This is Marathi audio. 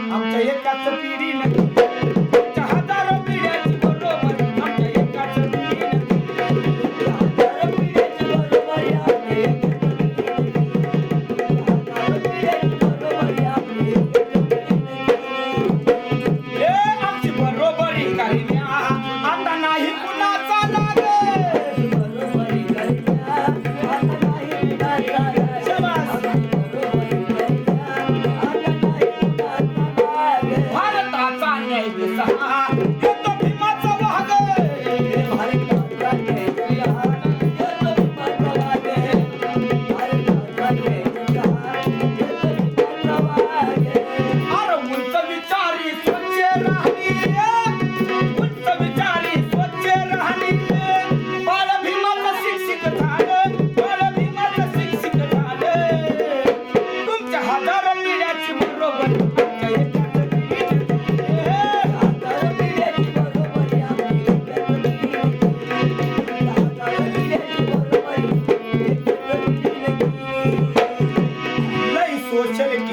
आमच्या एकाच पिढीनं सोशल